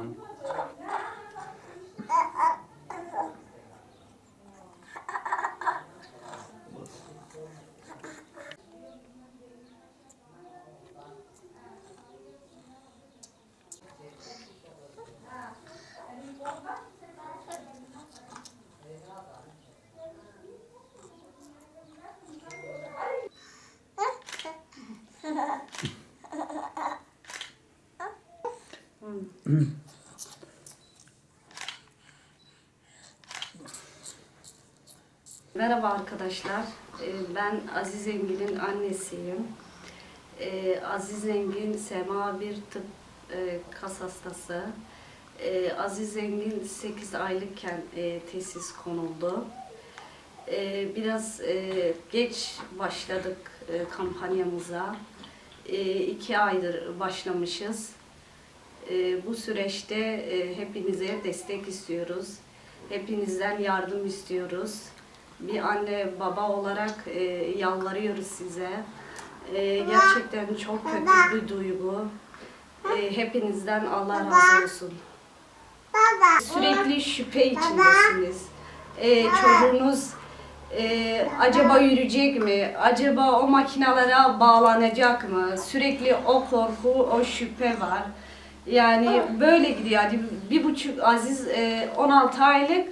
응. 응. Merhaba arkadaşlar. Ee, Ben Aziz Engin'in annesiyim. Ee, Aziz Engin Sema bir tıp e, kas hastası. Ee, Aziz Engin 8 aylıkken e, tesis konuldu. Biraz e, geç başladık kampanyamıza. E, iki aydır başlamışız. Bu süreçte hepinize destek istiyoruz. Hepinizden yardım istiyoruz. Bir anne baba olarak e, yalvarıyoruz size. E, gerçekten çok kötü bir duygu. E, hepinizden Allah razı olsun. Sürekli şüphe içindesiniz. E, çocuğunuz e, acaba yürüyecek mi? Acaba o makinalara bağlanacak mı? Sürekli o korku, o şüphe var. Yani böyle gidiyor. Yani bir buçuk Aziz e, 16 aylık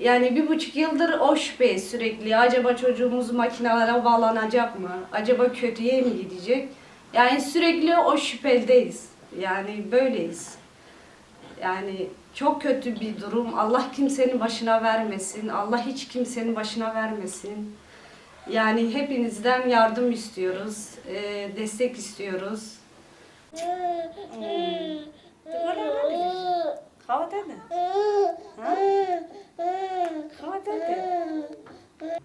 yani bir buçuk yıldır o şüphe sürekli. Acaba çocuğumuz makinalara bağlanacak mı? Acaba kötüye mi gidecek? Yani sürekli o şüphedeyiz. Yani böyleyiz. Yani çok kötü bir durum. Allah kimsenin başına vermesin. Allah hiç kimsenin başına vermesin. Yani hepinizden yardım istiyoruz. e, destek istiyoruz. Hava dedi. Ha?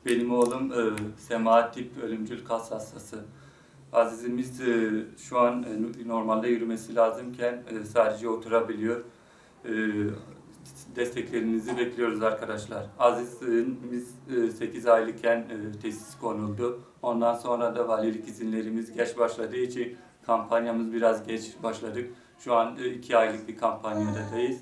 Benim oğlum e, semaat tip ölümcül kas hastası. Azizimiz e, şu an e, normalde yürümesi lazımken e, sadece oturabiliyor. E, desteklerinizi bekliyoruz arkadaşlar. Azizimiz e, 8 aylıkken e, tesis konuldu. Ondan sonra da valilik izinlerimiz geç başladığı için kampanyamız biraz geç başladık. Şu an 2 aylık bir kampanyadayız.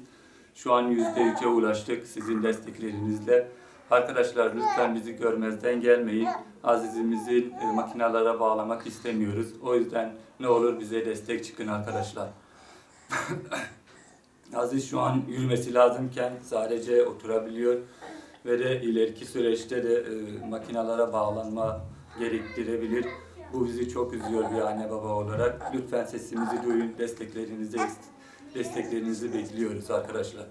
Şu an %3'e ulaştık sizin desteklerinizle. Arkadaşlar lütfen bizi görmezden gelmeyin. Azizimizi e, makinalara bağlamak istemiyoruz. O yüzden ne olur bize destek çıkın arkadaşlar. Aziz şu an yürümesi lazımken sadece oturabiliyor ve de ileriki süreçte de e, makinalara bağlanma gerektirebilir. Bu bizi çok üzüyor bir anne baba olarak. Lütfen sesimizi duyun, desteklerinizi desteklerinizi bekliyoruz arkadaşlar.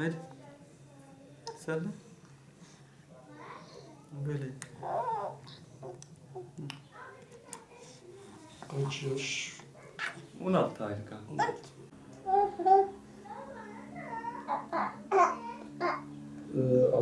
Hadi. Sen de. Böyle. Kaç yaş? 16 aylık abi. Ee,